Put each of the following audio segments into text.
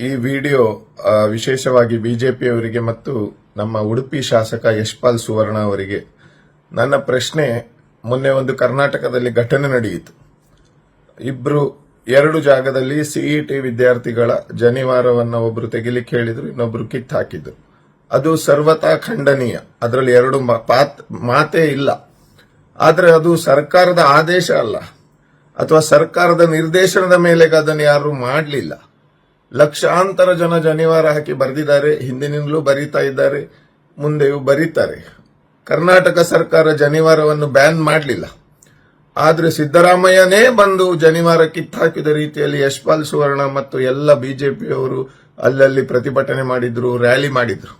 ಈ ವಿಡಿಯೋ ವಿಶೇಷವಾಗಿ ಬಿಜೆಪಿಯವರಿಗೆ ಮತ್ತು ನಮ್ಮ ಉಡುಪಿ ಶಾಸಕ ಯಶ್ಪಾಲ್ ಸುವರ್ಣ ಅವರಿಗೆ. ನನ್ನ ಪ್ರಶ್ನೆ, ಮೊನ್ನೆ ಒಂದು ಕರ್ನಾಟಕದಲ್ಲಿ ಘಟನೆ ನಡೆಯಿತು. ಇಬ್ರು, ಎರಡು ಜಾಗದಲ್ಲಿ ಸಿಇಟಿ ವಿದ್ಯಾರ್ಥಿಗಳ ಜನಿವಾರವನ್ನು ಒಬ್ರು ತೆಗಿಲಿಕ್ಕೆ ಹೇಳಿದ್ರು, ಇನ್ನೊಬ್ರು ಕಿತ್ ಹಾಕಿದ್ರು. ಅದು ಸರ್ವತಾ ಖಂಡನೀಯ. ಅದರಲ್ಲಿ ಎರಡು ಮಾತೇ ಇಲ್ಲ. ಆದರೆ ಅದು ಸರ್ಕಾರದ ಆದೇಶ ಅಲ್ಲ. ಅಥವಾ ಸರ್ಕಾರದ ನಿರ್ದೇಶನದ ಮೇಲೆ ಅದನ್ನು ಯಾರು ಮಾಡಲಿಲ್ಲ. ಲಕ್ಷಾಂತರ ಜನ ಜನಿವಾರ ಹಾಕಿ ಬರೆದಿದ್ದಾರೆ. ಹಿಂದಿನಿಂದಲೂ ಬರೀತಾ ಇದ್ದಾರೆ. ಮುಂದೆಯೂ ಬರೀತಾರೆ. ಕರ್ನಾಟಕ ಸರ್ಕಾರ ಜನಿವಾರವನ್ನು ಬ್ಯಾನ್ ಮಾಡಲಿಲ್ಲ. ಆದರೆ ಸಿದ್ದರಾಮಯ್ಯನೇ ಬಂದು ಜನಿವಾರ ಕಿತ್ತಾಕಿದ ರೀತಿಯಲ್ಲಿ ಯಶ್ಪಾಲ್ ಸುವರ್ಣ ಮತ್ತು ಎಲ್ಲ ಬಿಜೆಪಿಯವರು ಅಲ್ಲಲ್ಲಿ ಪ್ರತಿಭಟನೆ ಮಾಡಿದ್ರು, ರ್ಯಾಲಿ ಮಾಡಿದ್ರು.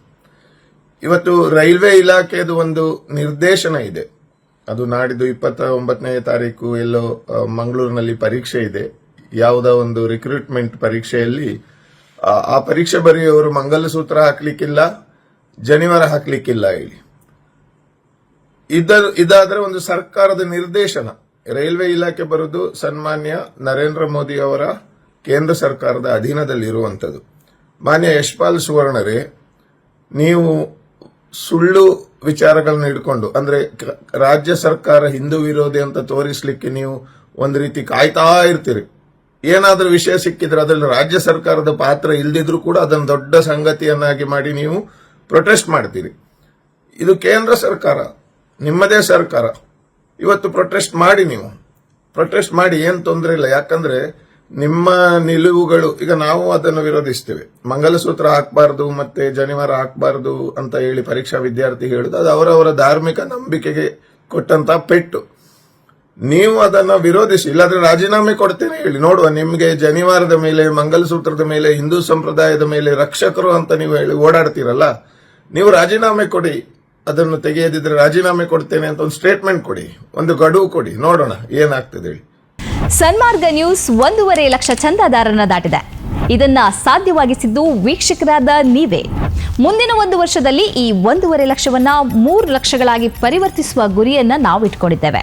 ಇವತ್ತು ರೈಲ್ವೆ ಇಲಾಖೆದು ಒಂದು ನಿರ್ದೇಶನ ಇದೆ. ಅದು ನಾಡಿದ್ದು ಇಪ್ಪತ್ತ ಒಂಬತ್ತನೇ ತಾರೀಕು ಎಲ್ಲೋ ಮಂಗಳೂರಿನಲ್ಲಿ ಪರೀಕ್ಷೆ ಇದೆ. ಯಾವುದೋ ಒಂದು ರಿಕ್ರೂಟ್ಮೆಂಟ್ ಪರೀಕ್ಷೆಯಲ್ಲಿ ಆ, ಪರೀಕ್ಷೆ ಬರೆಯುವವರು ಮಂಗಲಸೂತ್ರ ಹಾಕ್ಲಿಕ್ಕಿಲ್ಲ ಜನಿವಾರ ಹಾಕ್ಲಿಕ್ಕಿಲ್ಲ ಇಲ್ಲಿ. ಇದ ಇದಾದ್ರೆ ಒಂದು ಸರ್ಕಾರದ ನಿರ್ದೇಶನ. ರೈಲ್ವೆ ಇಲಾಖೆ ಬರೋದು ಸನ್ಮಾನ್ಯ ನರೇಂದ್ರ ಮೋದಿ ಅವರ ಕೇಂದ್ರ ಸರ್ಕಾರದ ಅಧೀನದಲ್ಲಿ ಅಧೀನದಲ್ಲಿರುವಂಥದ್ದು. ಮಾನ್ಯ ಯಶ್ಪಾಲ್ ಸುವರ್ಣರೇ ನೀವು ಸುಳ್ಳು ವಿಚಾರಗಳನ್ನ ಇಟ್ಕೊಂಡು ಅಂದ್ರೆ ರಾಜ್ಯ ಸರ್ಕಾರ ಹಿಂದೂ ವಿರೋಧಿ ಅಂತ ತೋರಿಸ್ಲಿಕ್ಕೆ ನೀವು ಒಂದು ರೀತಿ ಕಾಯ್ತಾ ಇರ್ತೀರಿ. ಏನಾದ್ರೂ ವಿಷಯ ಸಿಕ್ಕಿದ್ರೆ ಅದರಲ್ಲಿ ರಾಜ್ಯ ಸರ್ಕಾರದ ಪಾತ್ರ ಇಲ್ಲದಿದ್ರು ಕೂಡ ಅದನ್ನು ದೊಡ್ಡ ಸಂಗತಿಯನ್ನಾಗಿ ಮಾಡಿ ನೀವು ಪ್ರೊಟೆಸ್ಟ್ ಮಾಡ್ತೀರಿ. ಇದು ಕೇಂದ್ರ ಸರ್ಕಾರ, ನಿಮ್ಮದೇ ಸರ್ಕಾರ. ಇವತ್ತು ಪ್ರೊಟೆಸ್ಟ್ ಮಾಡಿ ನೀವು. ಪ್ರೊಟೆಸ್ಟ್ ಮಾಡಿ ಏನು ತೊಂದರೆ ಇಲ್ಲ. ಯಾಕಂದ್ರೆ ನಿಮ್ಮ ನಿಲುವುಗಳು, ಈಗ ನಾವು ಅದನ್ನು ವಿರೋಧಿಸ್ತೇವೆ. ಮಂಗಲಸೂತ್ರ ಹಾಕಬಾರ್ದು ಮತ್ತೆ ಜನಿವಾರ ಹಾಕಬಾರ್ದು ಅಂತ ಹೇಳಿ ಪರೀಕ್ಷಾ ವಿದ್ಯಾರ್ಥಿ ಹೇಳುದು, ಅದು ಅವರವರ ಧಾರ್ಮಿಕ ನಂಬಿಕೆಗೆ ಕೊಟ್ಟಂತ ಪೆಟ್ಟು. ನೀವು ಅದನ್ನ ವಿರೋಧಿಸಿ, ಇಲ್ಲಾದ್ರೆ ರಾಜೀನಾಮೆ ಕೊಡ್ತೇನೆ ಹೇಳಿ. ನೋಡುವ, ನಿಮ್ಗೆ ಜನಿವಾರದ ಮೇಲೆ, ಮಂಗಲಸೂತ್ರದ ಮೇಲೆ, ಹಿಂದೂ ಸಂಪ್ರದಾಯದ ಮೇಲೆ ರಕ್ಷಕರು ಅಂತ ನೀವು ಹೇಳಿ ಓಡಾಡ್ತೀರಲ್ಲ, ನೀವು ರಾಜೀನಾಮೆ ಕೊಡಿ. ಅದನ್ನು ತೆಗೆಯದಿದ್ರೆ ರಾಜೀನಾಮೆ ಕೊಡ್ತೇನೆ ಅಂತ ಒಂದು ಸ್ಟೇಟ್ಮೆಂಟ್ ಕೊಡಿ, ಒಂದು ಗಡುವು ಕೊಡಿ. ನೋಡೋಣ, ಏನಾಗ್ತದೆ ಹೇಳಿ. ಸನ್ಮಾರ್ಗ ನ್ಯೂಸ್ ಒಂದೂವರೆ ಲಕ್ಷ ಚಂದಾದಾರನ ದಾಟಿದೆ. ಇದನ್ನ ಸಾಧ್ಯವಾಗಿಸಿದ್ದು ವೀಕ್ಷಕರಾದ ನೀವೇ. ಮುಂದಿನ ಒಂದು ವರ್ಷದಲ್ಲಿ ಈ ಒಂದೂವರೆ ಲಕ್ಷವನ್ನ ಮೂರು ಲಕ್ಷಗಳಾಗಿ ಪರಿವರ್ತಿಸುವ ಗುರಿಯನ್ನ ನಾವು ಇಟ್ಕೊಂಡಿದ್ದೇವೆ